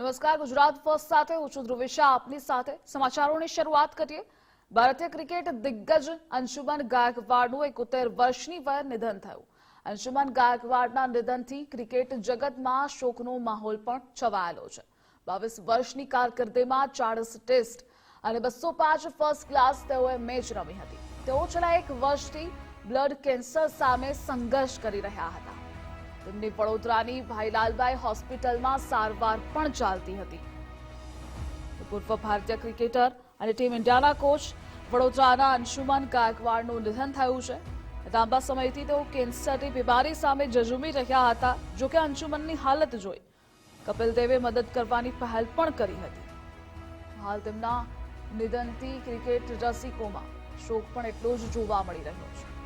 નમસ્કાર, ગુજરાત ફર્સ્ટ સાથે હું છું ધ્રુવિશા આપની સાથે સમાચારોની શરૂઆત કરીએ. ભારતીય ક્રિકેટ દિગ્ગજ અંશુમન ગાયકવાડનું એકોતેર વર્ષની વયે નિધન થયું. અંશુમન ગાયકવાડના નિધનથી ક્રિકેટ જગતમાં શોકનો માહોલ પણ છવાયેલો છે. બાવીસ વર્ષની કારકિર્દીમાં ચાળીસ ટેસ્ટ અને બસો પાંચ ફર્સ્ટ ક્લાસ તેઓએ મેચ રમી હતી. તેઓ છેલ્લા એક વર્ષથી બ્લડ કેન્સર સામે સંઘર્ષ કરી રહ્યા હતા. તેમની વડોદરાની ભાઈલાલભાઈ હોસ્પિટલમાં સારવાર પણ ચાલતી હતી. પૂર્વ ભારતીય ક્રિકેટર અને ટીમ ઇન્ડિયાના કોચ વડોદરાના અંશુમન ગાયકવાડનું નિધન થયું છે. લાંબા સમયથી તેઓ કેન્સરની બીમારી સામે જજુમી રહ્યા હતા, જો કે અંશુમનની હાલત જોઈ કપિલ દેવે મદદ કરવાની પહેલ પણ કરી હતી. હાલ તેમના નિધનથી ક્રિકેટ રસિકોમાં શોક પણ એટલો જ જોવા મળી રહ્યો છે.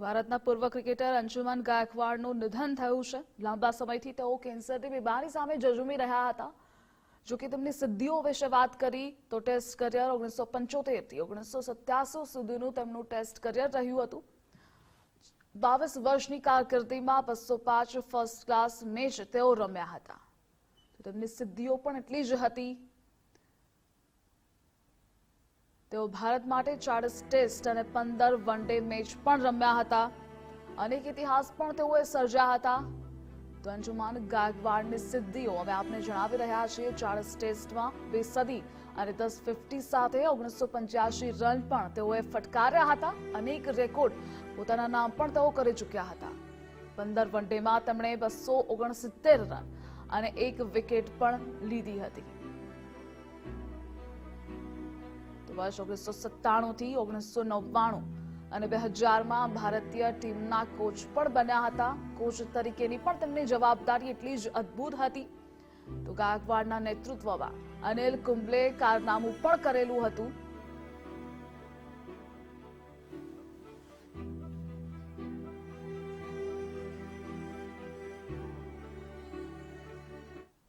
ભારતના પૂર્વ ક્રિકેટર અંશુમાન ગાયકવાડનું નિધન થયું છે. લાંબા સમયથી તેઓ કેન્સરની બીમારી સામે જજુમી રહ્યા હતા. જો કે તેમની સિદ્ધિઓ વિશે વાત કરી, તો ટેસ્ટ કરિયર ઓગણીસો પંચોતેરથી ઓગણીસો સત્યાસી સુધીનું તેમનું ટેસ્ટ કરિયર રહ્યું હતું. બાવીસ વર્ષની કારકિર્દીમાં બસો પાંચ ફર્સ્ટ ક્લાસ મેચ તેઓ રમ્યા હતા. તેમની સિદ્ધિઓ પણ એટલી જ હતી તેઓ ભારત માટે ચાળીસ ટેસ્ટ અને પંદર વન ડે મેચ પણ રમ્યા હતા. અનેક ઇતિહાસ પણ તેઓએ સર્જ્યા હતા. તો અંજુમાન ગાયકવાડની સિદ્ધિઓ અમે આપને જણાવી રહ્યા છીએ. ચાળીસ ટેસ્ટમાં બે સદી અને દસ ફિફ્ટી સાથે ઓગણીસો પંચ્યાસી રન પણ તેઓએ ફટકાર્યા હતા. અનેક રેકોર્ડ પોતાના નામ પણ તેઓ કરી ચૂક્યા હતા. પંદર વન ડેમાં તેમણે બસો ઓગણસિત્તેર રન અને એક વિકેટ પણ લીધી હતી. વર્ષ ઓગણીસો સત્તાણું થી ઓગણીસો નવ્વાણું અને બે હજારમાં ભારતીય ટીમના કોચ પણ બન્યા હતા. કોચ તરીકેની પણ તેમની જવાબદારી એટલી જ અદ્ભુત હતી. તો ગાયકવાડના નેતૃત્વમાં અનિલ કુંબલે કારનામું પણ કરેલું હતું.